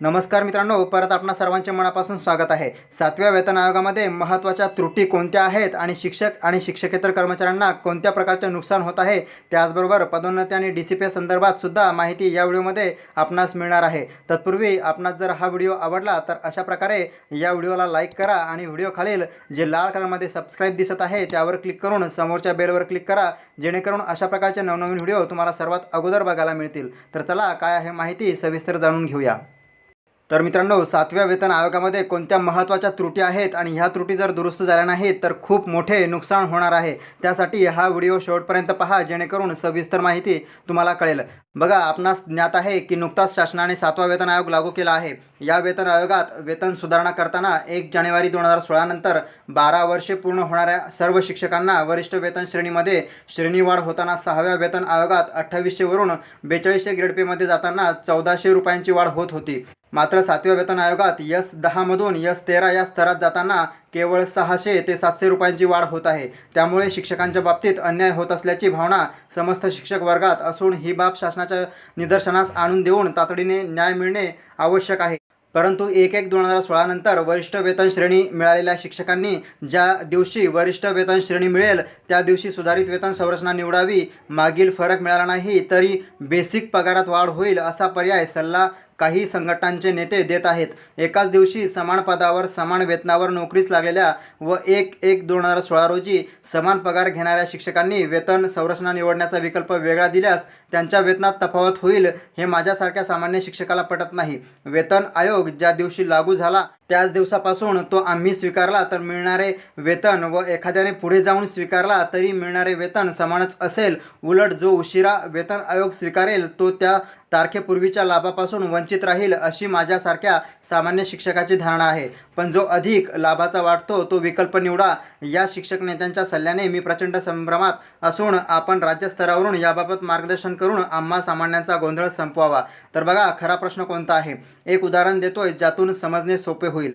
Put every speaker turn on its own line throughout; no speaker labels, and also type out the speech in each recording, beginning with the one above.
नमस्कार मित्रांनो परत आपणा सर्वांचे मनापासून स्वागत आहे. सातव्या वेतन आयोगामध्ये महत्त्वाच्या त्रुटी कोणत्या आहेत आणि शिक्षक आणि शिक्षकेतर कर्मचाऱ्यांना कोणत्या प्रकारचे नुकसान होत आहे? त्याचबरोबर पदोन्नती आणि डी सी पी संदर्भात सुद्धा माहिती या व्हिडिओमध्ये आपणास मिळणार आहे. तत्पूर्वी आपणास जर हा व्हिडिओ आवडला तर अशा प्रकारे या व्हिडिओला लाईक करा आणि व्हिडिओ खालील जे लाल कलरमध्ये सबस्क्राईब दिसत आहे त्यावर क्लिक करून समोरच्या बेलवर क्लिक करा जेणेकरून अशा प्रकारचे नवनवीन व्हिडिओ तुम्हाला सर्वात अगोदर बघायला मिळतील. तर चला काय आहे माहिती सविस्तर जाणून घेऊया. तर मित्रांनो सातव्या वेतन आयोगामध्ये कोणत्या महत्त्वाच्या त्रुटी आहेत आणि ह्या त्रुटी जर दुरुस्त झाल्या नाहीत तर खूप मोठे नुकसान होणार आहे. त्यासाठी हा व्हिडिओ शेवटपर्यंत पहा जेणेकरून सविस्तर माहिती तुम्हाला कळेल. बघा आपणास ज्ञात आहे की नुकताच शासनाने सातवा वेतन आयोग लागू केला आहे. या वेतन आयोगात वेतन सुधारणा करताना एक जानेवारी दोन हजार सोळानंतर बारा वर्षे पूर्ण होणाऱ्या सर्व शिक्षकांना वरिष्ठ वेतन श्रेणीमध्ये श्रेणीवाढ होताना सहाव्या वेतन आयोगात अठ्ठावीसशेवरून बेचाळीसशे ग्रेड पेमध्ये जाताना चौदाशे रुपयांची वाढ होत होती. मात्र सातव्या वेतन आयोगात यस दहामधून यस तेरा या स्तरात जाताना केवळ सहाशे ते सातशे रुपयांची वाढ होत आहे. त्यामुळे शिक्षकांच्या बाबतीत अन्याय होत असल्याची भावना समस्त शिक्षक वर्गात असून ही बाब शासनाच्या निदर्शनास आणून देऊन तातडीने न्याय मिळणे आवश्यक आहे. परंतु एक एक दोन हजार सोळानंतर वरिष्ठ वेतन श्रेणी मिळालेल्या शिक्षकांनी ज्या दिवशी वरिष्ठ वेतन श्रेणी मिळेल त्या दिवशी सुधारित वेतन संरचना निवडावी मागील फरक मिळाला नाही तरी बेसिक पगारात वाढ होईल असा पर्याय सल्ला काही संघटनांचे नेते देत आहेत. एकाच दिवशी समान पदावर समान वेतनावर नोकरीस लागलेल्या व एक एक दोन हजार सोळा रोजी समान पगार घेणाऱ्या शिक्षकांनी वेतन संरचना निवडण्याचा विकल्प वेगळा दिल्यास त्यांच्या वेतनात तफावत होईल हे माझ्यासारख्या सामान्य शिक्षकाला पटत नाही. वेतन आयोग ज्या दिवशी लागू झाला त्याच दिवसापासून तो आम्ही स्वीकारला तर मिळणारे वेतन व एखाद्याने पुढे जाऊन स्वीकारला तरी मिळणारे वेतन समानच असेल. उलट जो उशिरा वेतन आयोग स्वीकारेल तो त्या तारखेपूर्वीच्या लाभापासून वंचित राहील अशी माझ्यासारख्या सामान्य शिक्षकाची धारणा आहे. पण जो अधिक लाभाचा वाटतो तो विकल्प निवडा. या शिक्षक नेत्यांच्या सल्ल्याने मी प्रचंड संभ्रमात असून आपण राज्यस्तरावरून याबाबत मार्गदर्शन करून आम्हा सामान्यांचा गोंधळ संपवावा. तर बघा खरा प्रश्न कोणता आहे? एक उदाहरण देतोय ज्यातून समजणे सोपे होईल.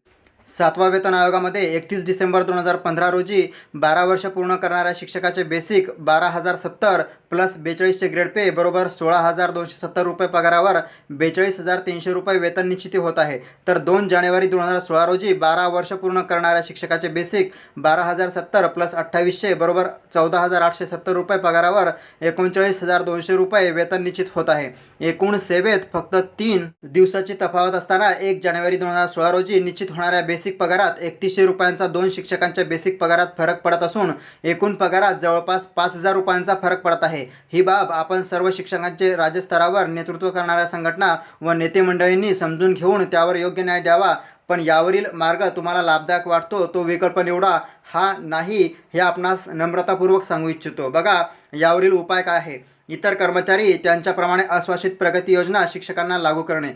सातवा वेतन आयोगामध्ये एकतीस डिसेंबर दोन हजार पंधरा रोजी बारा वर्ष पूर्ण करणाऱ्या शिक्षकाचे बेसिक बारा हजार सत्तर प्लस बेचाळीसशे ग्रेड पे बरोबर सोळा हजार दोनशे सत्तर रुपये पगारावर बेचाळीस हजार तीनशे रुपये वेतन निश्चिती होत आहे. तर दोन जानेवारी दोन हजार सोळा रोजी बारा वर्ष पूर्ण करणाऱ्या शिक्षकाचे बेसिक बारा हजार सत्तर प्लस अठ्ठावीसशे बरोबर चौदा हजार आठशे सत्तर रुपये पगारावर एकोणचाळीस हजार दोनशे रुपये वेतन निश्चित होत आहे. एकूण सेवेत फक्त तीन दिवसाची तफावत असताना एक जानेवारी दोन हजार सोळा रोजी निश्चित होणाऱ्या बेसिक पगारात एकतीसशे रुपयांचा दोन शिक्षकांच्या बेसिक पगारात फरक पडत असून एकूण पगारात जवळपास पाच हजार रुपयांचा फरक पडत आहे. ही बाब आपण सर्व शिक्षकांचे राज्यस्तरावर नेतृत्व करणाऱ्या संघटना व नेते मंडळींनी समजून घेऊन त्यावर योग्य न्याय द्यावा. पण यावरील मार्ग तुम्हाला लाभदायक वाटतो तो विकल्प निवडा. हा नाही हे आपणास नम्रतापूर्वक सांगू इच्छितो. बघा यावरील उपाय काय आहे? इतर कर्मचारी त्यांच्याप्रमाणे आश्वासित प्रगती योजना शिक्षकांना लागू करणे.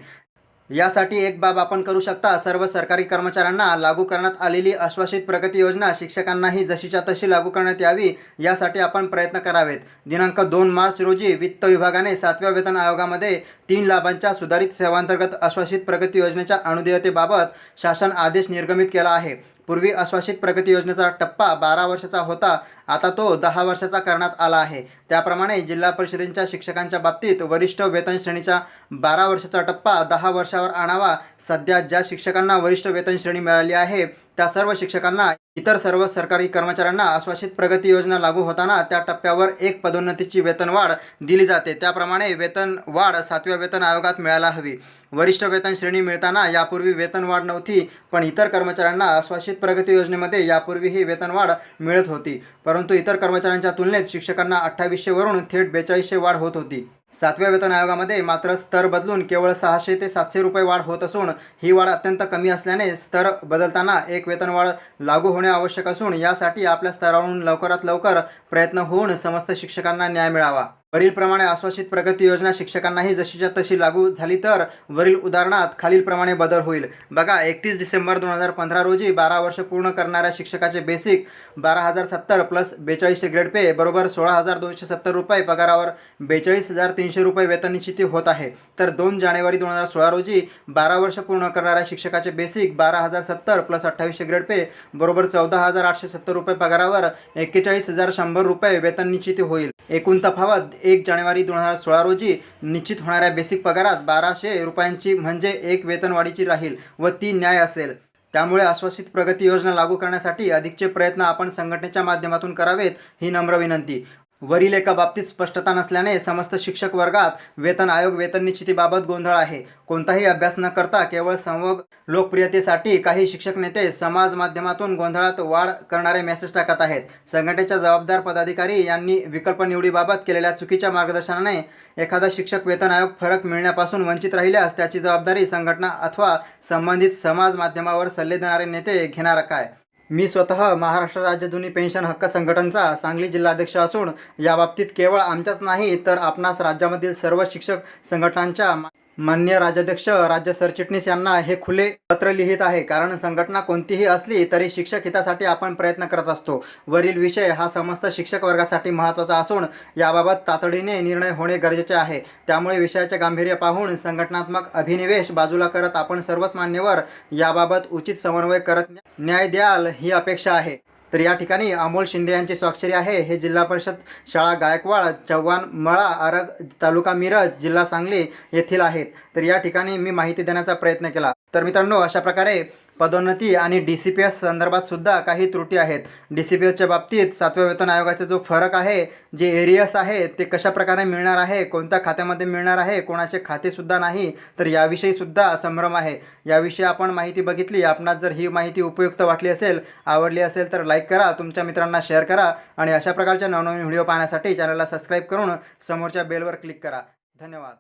यासाठी एक बाब आपण करू शकता. सर्व सरकारी कर्मचाऱ्यांना लागू करण्यात आलेली आश्वासित प्रगती योजना शिक्षकांनाही जशीच्या तशी लागू करण्यात यावी यासाठी आपण प्रयत्न करावेत. दिनांक दोन मार्च रोजी वित्त विभागाने सातव्या वेतन आयोगामध्ये तीन लाभांच्या सुधारित सेवांतर्गत आश्वासित प्रगती योजनेच्या अनुदेयतेबाबत शासन आदेश निर्गमित केला आहे. पूर्वी आश्वासित प्रगती योजनेचा टप्पा बारा वर्षाचा होता आता तो दहा वर्षाचा करण्यात आला आहे. त्याप्रमाणे जिल्हा परिषदेच्या शिक्षकांच्या बाबतीत वरिष्ठ वेतन श्रेणीचा बारा वर्षाचा टप्पा दहा वर्षावर आणावा. सध्या ज्या शिक्षकांना वरिष्ठ वेतन श्रेणी मिळाली आहे त्या सर्व शिक्षकांना इतर सर्व सरकारी कर्मचाऱ्यांना आश्वासित प्रगती योजना लागू होताना त्या टप्प्यावर एक पदोन्नतीची वेतनवाढ दिली जाते. त्याप्रमाणे वेतन वाढ सातव्या वेतन आयोगात मिळायला हवी. वरिष्ठ वेतन श्रेणी मिळताना यापूर्वी वेतनवाढ नव्हती पण इतर कर्मचाऱ्यांना आश्वासित प्रगती योजनेमध्ये यापूर्वी ही वेतनवाढ मिळत होती. परंतु इतर कर्मचाऱ्यांच्या तुलनेत शिक्षकांना अठ्ठावीसशेवरून थेट बेचाळीसशे वाढ होत होती. सातव्या वेतन आयोगामध्ये मात्र स्तर बदलून केवळ सहाशे ते सातशे रुपये वाढ होत असून ही वाढ अत्यंत कमी असल्याने स्तर बदलताना एक वेतनवाढ लागू होणे आवश्यक असून यासाठी आपल्या स्तरावरून लवकरात लवकर प्रयत्न होऊन समस्त शिक्षकांना न्याय मिळावा. वरीलप्रमाणे आश्वासित प्रगती योजना शिक्षकांनाही जशीच्या तशी लागू झाली तर वरील उदाहरणात खालीलप्रमाणे बदल होईल. बघा एकतीस डिसेंबर दोन हजार पंधरा रोजी बारा वर्ष पूर्ण करणाऱ्या शिक्षकाचे बेसिक बारा हजार सत्तर प्लस बेचाळीसशे ग्रेड पे बरोबर सोळा हजार दोनशे सत्तर रुपये पगारावर बेचाळीस हजार तीनशे रुपये वेतन निश्चिती होत आहे. तर दोन जानेवारी दोन हजार सोळा रोजी बारा वर्ष पूर्ण करणाऱ्या शिक्षकाचे बेसिक बारा हजार सत्तर प्लस अठ्ठावीसशे ग्रेड पे बरोबर चौदा हजार आठशे सत्तर रुपये पगारावर एक्केचाळीस हजार शंभर रुपये वेतन निश्चिती होईल. एकूण तफावत एक जानेवारी दोन हजार सोळा रोजी निश्चित होणाऱ्या बेसिक पगारात बाराशे रुपयांची म्हणजे एक वेतनवाढीची राहील व ती न्याय असेल. त्यामुळे आश्वासित प्रगती योजना लागू करण्यासाठी अधिकचे प्रयत्न आपण संघटनेच्या माध्यमातून करावेत ही नम्र विनंती. वरील एका बाबतीत स्पष्टता नसल्याने समस्त शिक्षक वर्गात वेतन आयोग वेतन निश्चितीबाबत गोंधळ आहे. कोणताही अभ्यास न करता केवळ संवग लोकप्रियतेसाठी काही शिक्षक नेते समाज माध्यमातून गोंधळात वाढ करणारे मेसेज टाकत आहेत. संघटनेच्या जबाबदार पदाधिकारी यांनी विकल्प निवडीबाबत केलेल्या चुकीच्या मार्गदर्शनाने एखादा शिक्षक वेतन आयोग फरक मिळण्यापासून वंचित राहिल्यास त्याची जबाबदारी संघटना अथवा संबंधित समाज माध्यमावर सल्ले देणारे नेते घेणार काय? मी स्वतः महाराष्ट्र राज्य जुनी पेन्शन हक्क संघटनचा सांगली जिल्हाध्यक्ष असून याबाबतीत केवळ आमच्याच नाही तर आपणास राज्यामधील सर्व शिक्षक संघटनांच्या मा- मान्य राज्याध्यक्ष राज्य सरचिटणीस यांना हे खुले पत्र लिहित आहे. कारण संघटना कोणतीही असली तरी शिक्षक हितासाठी आपण प्रयत्न करत असतो. वरील विषय हा समस्त शिक्षक वर्गासाठी महत्त्वाचा असून याबाबत तातडीने निर्णय होणे गरजेचे आहे. त्यामुळे विषयाचे गांभीर्य पाहून संघटनात्मक अभिनिवेश बाजूला करत आपण सर्वच मान्यवर याबाबत उचित समन्वय करत न्याय द्याल ही अपेक्षा आहे. तर या ठिकाणी अमोल शिंदे यांची स्वाक्षरी आहे. हे जिल्हा परिषद शाळा गायकवाड चव्हाण मळा आरग तालुका मिरज जिल्हा सांगली येथील आहेत. तर या ठिकाणी मी माहिती देण्याचा प्रयत्न केला. तर मित्रांनो अशा प्रकारे पदोन्नती आणि डी सी पी एस संदर्भातसुद्धा काही त्रुटी आहेत. डी सी पी एसच्या बाबतीत सातव्या वेतन आयोगाचा जो फरक आहे जे एरियस आहे ते कशा प्रकारे मिळणार आहे कोणत्या खात्यामध्ये मिळणार आहे कोणाचे खातेसुद्धा नाही तर याविषयीसुद्धा संभ्रम आहे. याविषयी आपण माहिती बघितली आपणास जर ही माहिती उपयुक्त वाटली असेल आवडली असेल तर लाईक करा तुमच्या मित्रांना शेअर करा आणि अशा प्रकारच्या नवनवीन व्हिडिओ पाहण्यासाठी चॅनलला सबस्क्राईब करून समोरच्या बेलवर क्लिक करा. धन्यवाद.